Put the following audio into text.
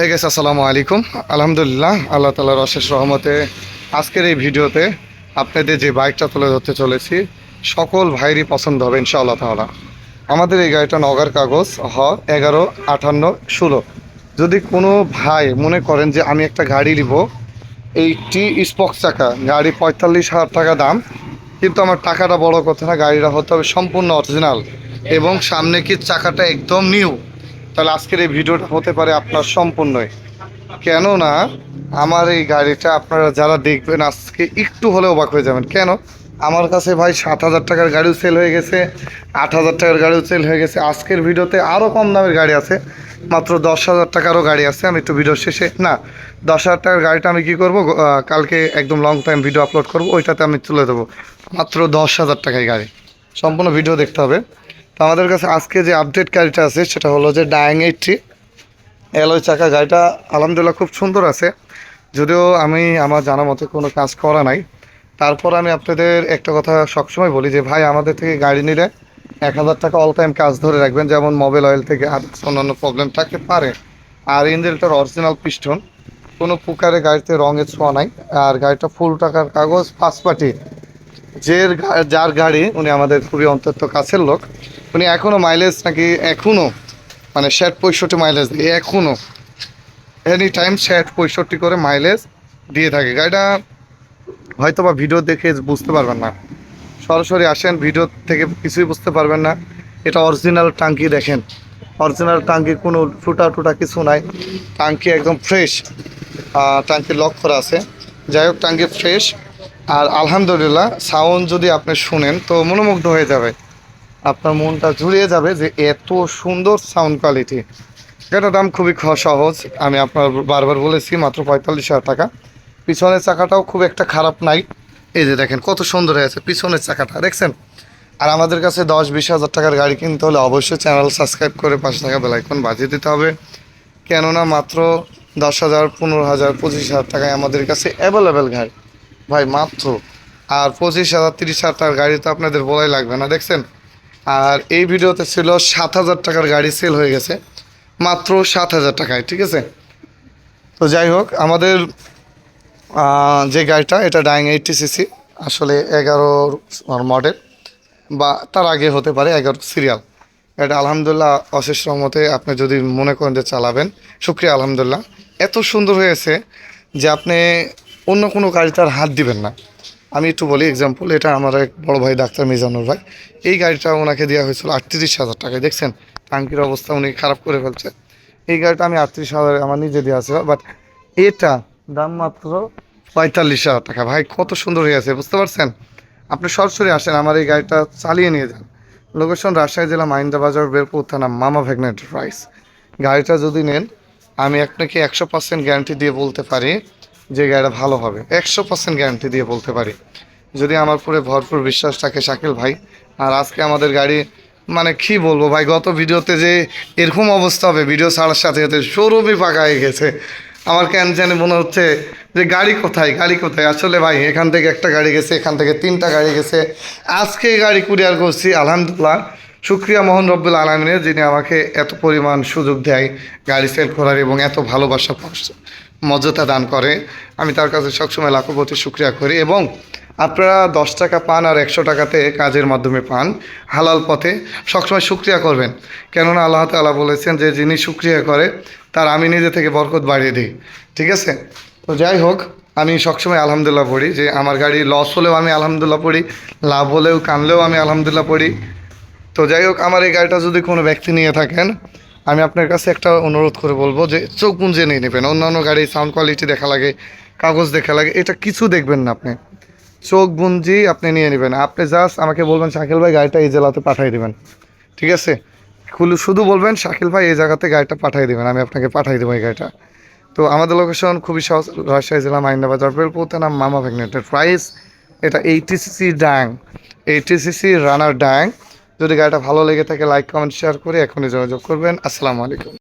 হে গেছে আসসালামু আলাইকুম আলহামদুলিল্লাহ আল্লাহ তালার অশেষ রহমতে আজকের এই ভিডিওতে আপনাদের যে বাইকটা তুলে ধরতে চলেছি, সকল ভাইরই পছন্দ হবে ইনশাআল্লাহ তাআলা। আমাদের এই গাড়িটা নগার কাগজ, হ এগারো আটান্ন ষোলো। যদি কোনো ভাই মনে করেন যে আমি একটা গাড়ি নিব এইটি স্পক চাকা গাড়ি পঁয়তাল্লিশ হাজার টাকা দাম, কিন্তু আমার টাকাটা বড় কথা না, গাড়িটা হতে হবে সম্পূর্ণ অরিজিনাল এবং সামনে কি চাকাটা একদম নিউ তাহলে আজকের এই ভিডিওটা হতে পারে আপনার সম্পূর্ণই। কেননা, আমার এই গাড়িটা আপনারা যারা দেখবেন আজকে একটু হলেও অবাক হয়ে যাবেন। কেন? আমার কাছে ভাই সাত হাজার টাকার গাড়িও সেল হয়ে গেছে, আট হাজার টাকার গাড়িও সেল হয়ে গেছে। আজকের ভিডিওতে আরও কম দামের গাড়ি আছে, মাত্র দশ হাজার টাকারও গাড়ি আছে। আমি একটু ভিডিও শেষে, না, দশ হাজার টাকার গাড়িটা আমি কী করব? কালকে একদম লং টাইম ভিডিও আপলোড করব, ওইটাতে আমি তুলে দেবো। মাত্র দশ হাজার টাকায় গাড়ি। সম্পূর্ণ ভিডিও দেখতে হবে। তো আমাদের কাছে আজকে যে আপডেট গাড়িটা আছে, সেটা হলো যে ডায়াং এইটটি অ্যালয় চাকা। গাড়িটা আলহামদুলিল্লাহ খুব সুন্দর আছে। যদিও আমি আমার জানা মতে কোনো কাজ করা নাই। তারপর আমি আপনাদের একটা কথা সবসময় বলি যে, ভাই, আমাদের থেকে গাড়ি নিলে এক হাজার টাকা অল টাইম কাজ ধরে রাখবেন। যেমন মোবাইল অয়েল থেকে আর অন্যান্য প্রবলেম থাকতে পারে। আর ইঞ্জিনটার অরিজিনাল পিস্টন কোনো প্রকারে গাড়িতে রঙের ছোঁয়া নাই। আর গাড়িটা ফুল টাকার কাগজ, পাঁচ পাটি। যে যার গাড়ি, উনি আমাদের খুবই অন্তত কাছের লোক। উনি এখনও মাইলেজ নাকি এখনও মানে ষাট পঁয়ষট্টি মাইলেজ দিয়ে এখনও এনি টাইম ষাট পঁয়ষট্টি করে মাইলেজ দিয়ে থাকে। গাড়িটা হয়তো বা ভিডিও দেখে বুঝতে পারবেন না। সরাসরি আসেন ভিডিও থেকে কিছুই বুঝতে পারবেন না। এটা অরিজিনাল টাঙ্কি দেখেন। অরিজিনাল টাঙ্কি, কোনো ফুটা টুটা কিছু নাই। টাঙ্কি একদম ফ্রেশ টাঙ্কি লক করা আছে। যাই হোক, টাঙ্কি ফ্রেশ আর আলহামদুলিল্লাহ সাউন্ড যদি আপনি শুনেন, তো মনোমুগ্ধ হয়ে যাবে। আপনার মনটা জুড়িয়ে যাবে যে এত সুন্দর সাউন্ড কোয়ালিটি এটার দাম খুবই সহজ। আমি আপনার বারবার বলেছি, মাত্র পঁয়তাল্লিশ হাজার টাকা। পিছনের চাকাটাও খুব একটা খারাপ নাই। এই যে দেখেন, কত সুন্দর হয়েছে পিছনের চাকাটা। দেখছেন? আর আমাদের কাছে দশ বিশ হাজার টাকার গাড়ি কিনতে হলে অবশ্যই চ্যানেল সাবস্ক্রাইব করে পাশে থাকা বেলাইকন বাজিয়ে দিতে হবে। কেননা মাত্র দশ হাজার, পনেরো হাজার, পঁচিশ হাজার টাকায় আমাদের কাছে অ্যাভেলেবেল গাড়ি। ভাই, মাত্র। আর পঁচিশ হাজার, তিরিশ হাজার টাকার গাড়ি তো আপনাদের বলাই লাগবে না। দেখছেন? আর এই ভিডিওতে ছিল সাত হাজার টাকার গাড়ি সেল হয়ে গেছে। মাত্র সাত হাজার টাকায়, ঠিক আছে? তো যাই হোক, আমাদের যে গাড়িটা, এটা ডাইং এইটটি সিসি আসলে এগারো মডেল বা তার আগে হতে পারে এগারো সিরিয়াল এটা আলহামদুলিল্লাহ, অশেষ রহমতে আপনি যদি মনে করেন যে চালাবেন, শুক্রিয়া, আলহামদুলিল্লাহ। এত সুন্দর হয়েছে যে আপনি অন্য কোনো গাড়িতে আর হাত দিবেন না। আমি একটু বলি এক্সাম্পল এটা আমার এক বড় ভাই, ডাক্তার মিজানুর ভাই। এই গাড়িটা ওনাকে দেওয়া হয়েছিল আটত্রিশ হাজার টাকায়, দেখছেন? টাঙ্কির অবস্থা উনি খারাপ করে ফেলছে। এই গাড়িটা আমি আটত্রিশ হাজার আমার নিজে দেওয়া ছিল বাট এটা দাম মাত্র পঁয়তাল্লিশ হাজার টাকা। ভাই, কত সুন্দর হয়েছে বুঝতে পারছেন? আপনি সরাসরি আসেন, আমার এই গাড়িটা চালিয়ে নিয়ে যান। লোকেশন রাজশাহী জেলা মাইন্দা বাজার বেরপুর থানা, মামা ভ্যাগন এন্টারপ্রাইজ গাড়িটা যদি নেন, আমি আপনাকে একশো পার্সেন্ট গ্যারান্টি দিয়ে বলতে পারি যে গাড়িটা ভালো হবে। একশো পার্সেন্ট গ্যারান্টি দিয়ে বলতে পারি। যদি আমার পুরো ভরপুর বিশ্বাস থাকে শাকিল ভাই, আর আজকে আমাদের গাড়ি মানে কি বলব ভাই, গত ভিডিওতে যে এরকম অবস্থা হবে, ভিডিও ছাড়ার সাথে সাথে শোরুমই ফাঁকা হয়ে গেছে। আমার কেন জানি মনে হচ্ছে যে গাড়ি কোথায় গাড়ি কোথায়? আসলে ভাই, এখান থেকে একটা গাড়ি গেছে, এখান থেকে তিনটা গাড়ি গেছে। আজকে গাড়ি কুরিয়ার করছি, আলহামদুলিল্লাহ। শুক্রিয়া মোহন রব্বুল আলমিনের যিনি আমাকে এত পরিমাণ সুযোগ দেয় গাড়ি সেল করার এবং এত ভালোবাসা মর্যাদা দান করে। আমি তার কাছে সবসময় লাখপতি শুক্রিয়া করি এবং আপনারা দশ টাকা পান আর একশো টাকাতে কাজের মাধ্যমে পান হালাল পথে সবসময় শুক্রিয়া করবেন। কেননা আল্লাহ তাআলা বলেছেন যে যিনি শুক্রিয়া করে, তার আমি নিজে থেকে বরকত বাড়িয়ে দিই। ঠিক আছে? তো যাই হোক, আমি সবসময় আলহামদুলিল্লাহ পড়ি যে আমার গাড়ি লস হলেও আমি আলহামদুলিল্লাহ পড়ি, লাভ হলেও কানলেও আমি আলহামদুলিল্লাহ পড়ি। তো যাই হোক, আমার এই গাড়িটা যদি কোনো ব্যক্তি নিয়ে থাকেন আমি আপনার কাছে একটা অনুরোধ করে বলব যে চোখ গুঞ্জে নিয়ে নেবেন। অন্যান্য গাড়ি সাউন্ড কোয়ালিটি দেখা লাগে, কাগজ দেখা লাগে, এটা কিছু দেখবেন না আপনি। চোখ গুঞ্জি আপনি নিয়ে নেবেন। আপনি জাস্ট আমাকে বলবেন, শাকিল ভাই, গাড়িটা এই জেলাতে পাঠিয়ে দেবেন। ঠিক আছে? শুধু বলবেন, শাকিল ভাই, এই জায়গাতে গাড়িটা পাঠিয়ে দেবেন, আমি আপনাকে পাঠিয়ে দেবো এই গাড়িটা। তো আমাদের লোকেশন খুবই সহজ, রাজশাহী জেলা মাইন্দাবাজার বেলপুর নাম মামা ভ্যাগনেটের প্রাইস এটা এইটি সিসি ড্যাং এইটি সিসি রানার ড্যাং যদি গাড়িটা ভালো লেগে থাকে লাইক কমেন্ট শেয়ার করে এখনই যোগাযোগ করবেন। আসসালামু আলাইকুম।